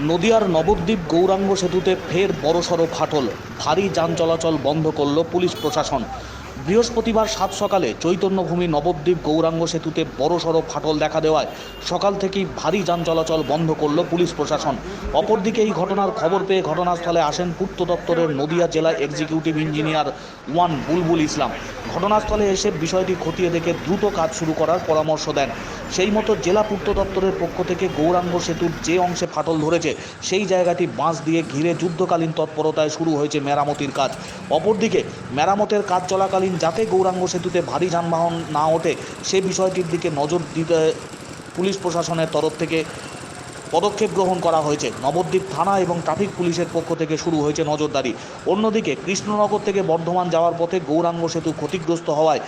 নদিয়ার নবদ্বীপ গৌরাঙ্গ সেতুতে ফের বড়সড় ফাটল। ভারী যান চলাচল বন্ধ করল পুলিশ প্রশাসন। বৃহস্পতিবার সাত সকালে চৈতন্যভূমি নবদ্বীপ গৌরাঙ্গ সেতুতে বড়সড় ফাটল দেখা দেওয়ায় সকাল থেকেই ভারী যান চলাচল বন্ধ করল পুলিশ প্রশাসন। অপরদিকে এই ঘটনার খবর পেয়ে ঘটনাস্থলে আসেন পূর্ত দপ্তরের নদিয়া জেলা executive engineer one Bulbul Islam. ঘটনাস্থলে এসে বিষয়টি খতিয়ে দেখে দ্রুত কাজ শুরু করার পরামর্শ দেন। সেই মতো জেলা পূর্ত দপ্তরের পক্ষ থেকে গৌরাঙ্গ সেতুর যে অংশে ফাটল ধরেছে, সেই জায়গাটি বাঁশ দিয়ে ঘিরে যুদ্ধকালীন তৎপরতায় শুরু হয়েছে মেরামতির কাজ। অপরদিকে মেরামতের কাজ চলাকালীন যাতে গৌরাঙ্গ সেতুতে ভারী যানবাহন না ওঠে, সে বিষয়টির দিকে নজর দিতে পুলিশ প্রশাসনের তরফ থেকে পদক্ষেপ গ্রহণ করা হয়েছে। নবদ্বীপ থানা এবং ট্রাফিক পুলিশের পক্ষ থেকে শুরু হয়েছে নজরদারি। অন্যদিকে কৃষ্ণনগর থেকে বর্ধমান যাওয়ার পথে গৌরাঙ্গ সেতু ক্ষতিগ্রস্ত হওয়ায়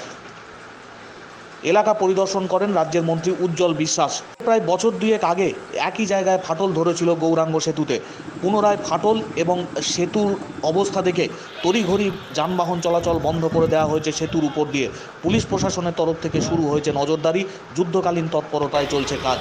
এলাকা পরিদর্শন করেন রাজ্যের মন্ত্রী উজ্জ্বল বিশ্বাস। প্রায় বছর দুয়েক আগে একই জায়গায় ফাটল ধরেছিল গৌরাঙ্গ সেতুতে। পুনরায় ফাটল এবং সেতুর অবস্থা দেখে তড়িঘড়ি যানবাহন চলাচল বন্ধ করে দেওয়া হয়েছে সেতুর উপর দিয়ে। পুলিশ প্রশাসনের তরফ থেকে শুরু হয়েছে নজরদারি। যুদ্ধকালীন তৎপরতায় চলছে কাজ।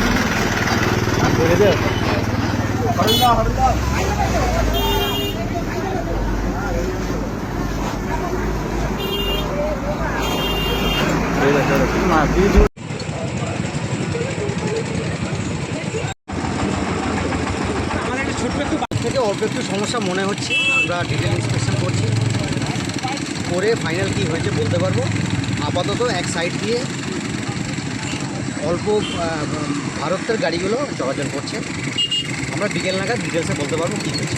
থেকে অল্প একটু সমস্যা মনে হচ্ছে। আমরা ডিটেল ইন্সপেকশন করছি। করে ফাইনাল কি হয়েছে বলতে পারব। আপাতত এক সাইড দিয়ে অল্প ভারতের গাড়িগুলো চলাচল করছে। আমরা বিকেল নাগাদ ডিটেলসে বলতে পারব কী হয়েছে।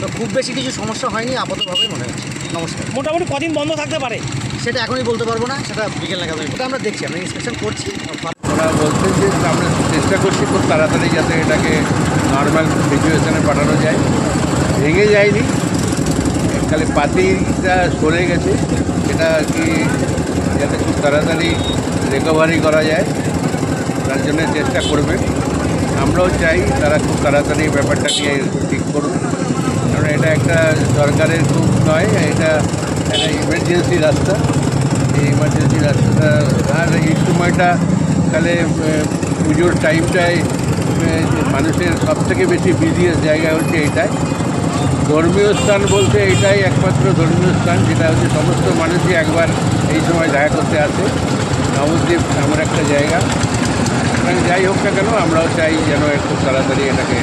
তো খুব বেশি কিছু সমস্যা হয়নি আপাততভাবে মনে হচ্ছে। নমস্কার। মোটামুটি কদিন বন্ধ থাকতে পারে? সেটা এখনই বলতে পারব না সেটা বিকেল নাগাদ ওটা আমরা দেখছি আমরা ইন্সপেকশন করছি। ওরা বলছেন যে আমরা চেষ্টা করছি খুব তাড়াতাড়ি যাতে এটাকে নর্মাল সিচুয়েশনে পাঠানো যায়। ভেঙে যায়নি। খালি পাতিটা সরে গেছে। সেটা আর কি যাতে খুব তাড়াতাড়ি রিকভারি করা যায়। তার জন্য চেষ্টা করবে। আমরাও চাই তারা খুব তাড়াতাড়ি ব্যাপারটা নিয়ে ঠিক করুন কারণ এটা একটা সরকারের খুব নয়, এটা একটা ইমার্জেন্সি রাস্তা। এই ইমার্জেন্সি রাস্তাটা, আর এই সময়টা তাহলে পুজোর টাইমটায় মানুষের সব থেকে বেশি বিজিয়েস্ট জায়গা হচ্ছে এটাই। ধর্মীয় স্থান বলতে এটাই একমাত্র ধর্মীয় স্থান, যেটা হচ্ছে সমস্ত মানুষই একবার এই সময় দেখা করতে আসে। নবদ্বীপ এমন একটা জায়গা। সুতরাং যাই হোক না কেন আমরাও চাই যেন একটু তাড়াতাড়ি এটাকে